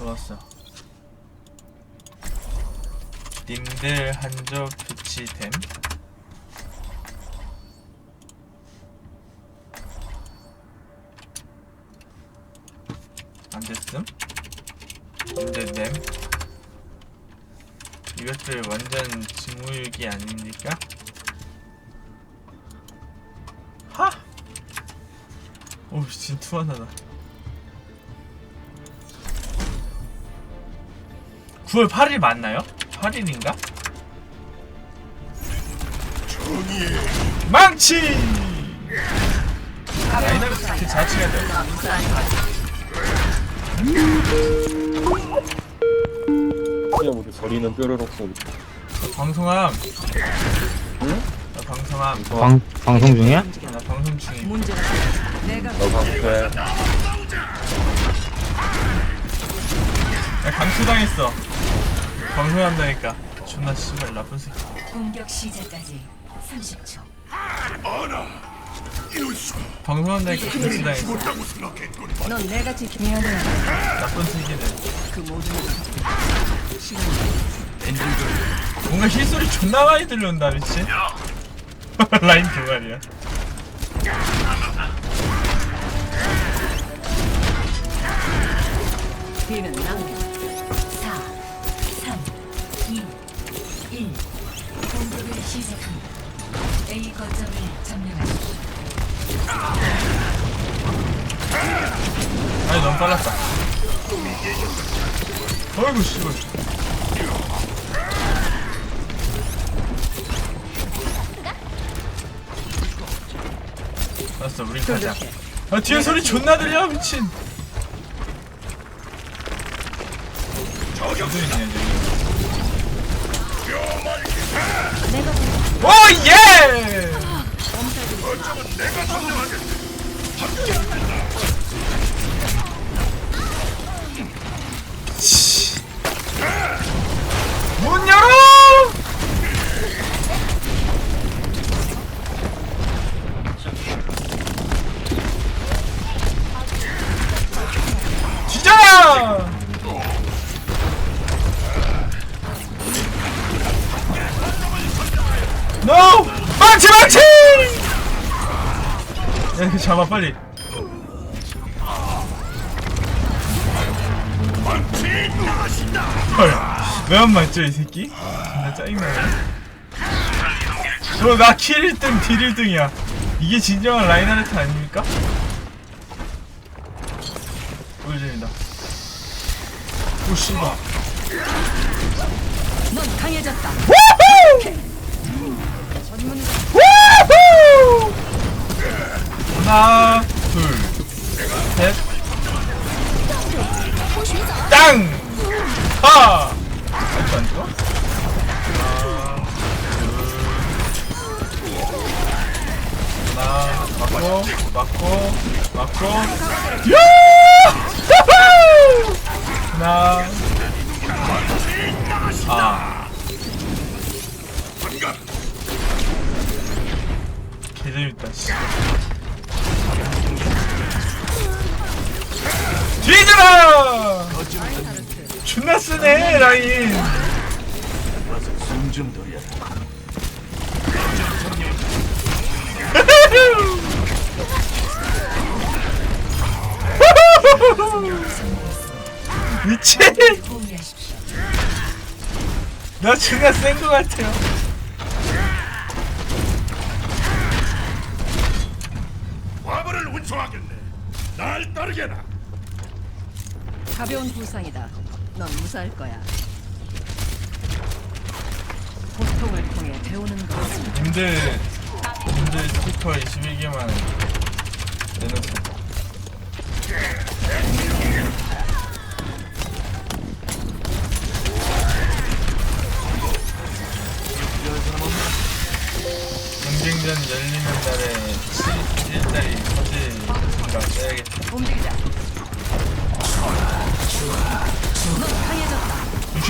좋았어. 님들 한조 교치템. 안 됐음? 근데 냄? 이것들 완전 증우유기 아닙니까? 하! 오, 진투 하나다. 9월 8일 맞나요? 8일인가? 망치! 라이너를 그 자체가 돼. 그냥 우리 버리는 뾰로록 소리. 방송함. 응? 나 방송함. 방, 방송 중이야? 아, 나 방송 내가 너 방패. 야, 강투당했어. 방송한다니까. 존나 씨발 나쁜 새끼. 공격 시작까지 30초. 방송한다니까 강투당했어. 넌 내가 지켜야 돼. 나쁜 새끼는. 그 모든 뭔가 힐소리 존나 많이 들려온다 미친. 라인 두 마리야. 뒤는 낭비. 4, 3, 2, 1. 공격을 시작합니다. A 거점을 점령하십시오. 아니 너무 빨랐다. 어이구 씨발. 알았어 우린 가자. 아 뒤에 소리 존나 들려 미친. 저기 있네 저기. 오 예! NO! 망치 망치! 야 이거 잡아 빨리 헐, 왜안 맞죠 이 새끼? 나 짜증나네 너나 킬 1등 딜 1등이야 이게 진정한 라인하르트 아닙니까? 보여줍니다 오 씨발 넌 강해졌다. 우후! 하나, 둘, 셋, 땅! 하! 아직도 안 죽어? 하나, 맞고, 맞고, 맞고, 야! 하나, 개재밌다 씨. 뒤져라! 존나 쓰네 라인 미친. 나 존나 센거 같아요 운송하겠네. 날 따르게나. 가벼운 부상이다. 넌 무사할 거야. 고통을 통해 배우는 것은 님들 님들 스피커 21개만 내놓자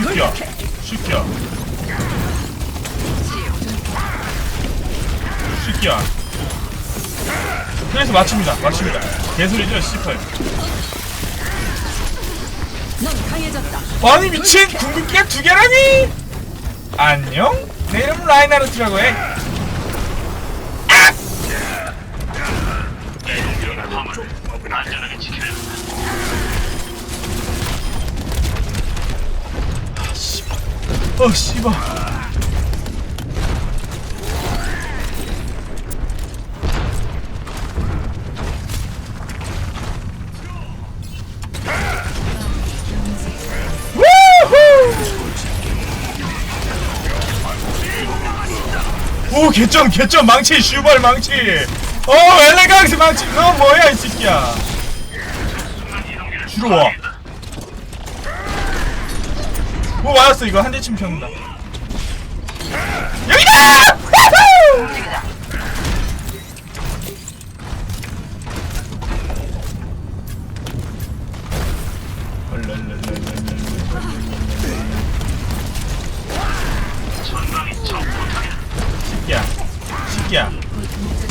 새끼야 새끼야 새끼야 그래서 맞춥니다. 맞춥니다. 개소리죠 씨팔. 아니 미친! 궁극기가 두 개라니! 안녕? 내 이름은 라이나르트라고 해. 아, 어 씨발. 오 개점 개점 망치 슈발 망치. 어 엘레강스 망치. 너 뭐야 이 새끼야? 주로 와 오, 맞았어 이거. 한 대쯤 폈다. 여기다! 시끼야.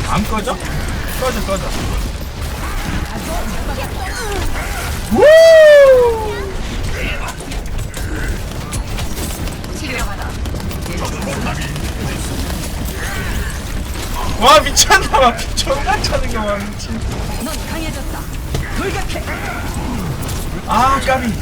안 꺼져? 꺼져 꺼져. 우! 와 미쳤나 봐 존나 차는 거봐 미친 넌 강해졌다. 돌격해. 아 까비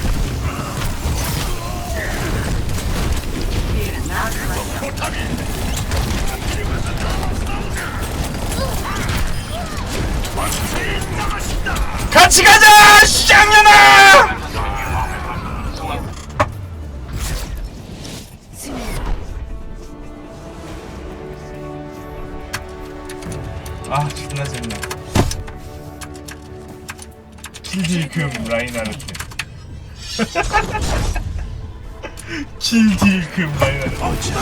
아 존나 재밌네. 길딜금 라인하르트. 길딜금 라인하르트.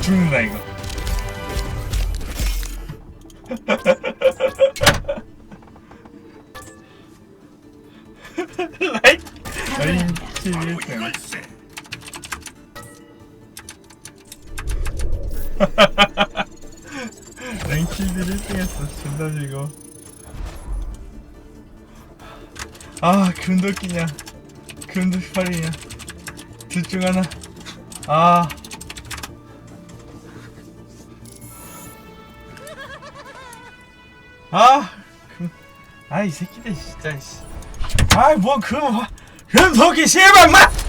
죽는다 이거 라인 킬일등 이걸세. 랭킬들 1등 했어 존나 즐거워 아 금도끼냐. 금도팔이냐. 둘 중 하나. 아. 아, 그, 아, 이 새끼들 진짜, 씨. 아이, 뭐, 그, 금도끼 실박 맛!